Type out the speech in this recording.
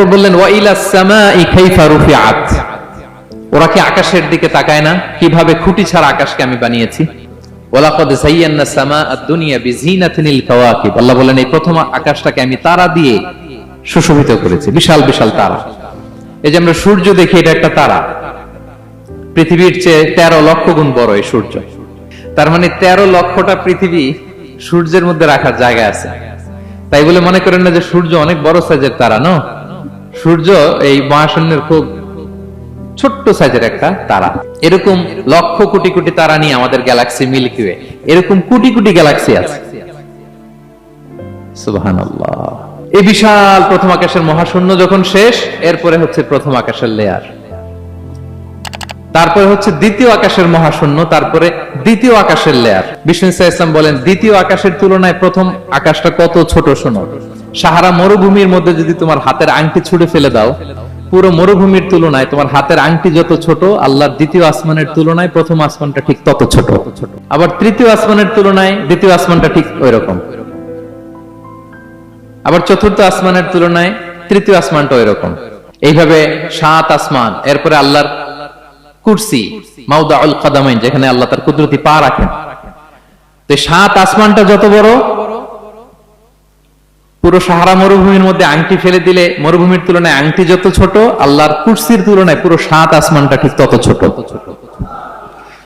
এরপর বললেন ওরা কি আকাশের দিকে তাকায় না? কীভাবে খুঁটি ছাড়া আকাশকে আমি বানিয়েছি? সূর্য দেখি, এটা একটা তারা। পৃথিবীর চেয়ে তেরো গুণ বড় সূর্য। তার মানে তেরো লক্ষটা পৃথিবী সূর্যের মধ্যে রাখার জায়গা আছে। তাই বলে মনে করেন না যে সূর্য অনেক বড় সাইজের তারা, ন? সূর্য এই মহাশূন্যের খুব ছোট্ট সাইজের একটা তারা। এরকম লক্ষ কোটি কোটি তারা নিয়ে আমাদের গ্যালাক্সি মিল্কি ওয়ে এরকম কোটি কোটি গ্যালাক্সি আছে। এই বিশাল প্রথম আকাশের মহাশূন্য যখন শেষ, এরপরে হচ্ছে প্রথম আকাশের লেয়ার তারপরে হচ্ছে দ্বিতীয় আকাশের মহাশূন্য, তারপরে দ্বিতীয় আকাশের লেয়ার বিষ্ণু ইসা ইসলাম বলেন, দ্বিতীয় আকাশের তুলনায় প্রথম আকাশটা কত ছোট, শোনো। সাহারা মরুভূমির মধ্যে যদি তোমার হাতের আংটি ছুড়ে ফেলে দাও, পুরো মরুভূমির তুলনায় তোমার হাতের আংটি যত ছোট, আল্লাহর দ্বিতীয় আসমানের তুলনায় প্রথম আসমানটা ঠিক তত ছোট। আবার তৃতীয় আসমানের তুলনায় দ্বিতীয় আসমানটা ঠিক ওই রকম আবার চতুর্থ আসমানের তুলনায় তৃতীয় আসমানটা ওই রকম এইভাবে সাত আসমান, এরপরে আল্লাহর কুরসি, মাউদাউল কাদামাইন, যেখানে আল্লাহ তার কুদরতি পা রাখেন। তো সাত আসমানটা যত বড় পুরো সাহারা মরুভূমির মধ্যে আংটি ফেলে দিলে মরুভূমির তুলনায় আংটি যত ছোট, আল্লাহর কুর্সির তুলনায় পুরো সাত আসমানটা ঠিক তত ছোট। ছোট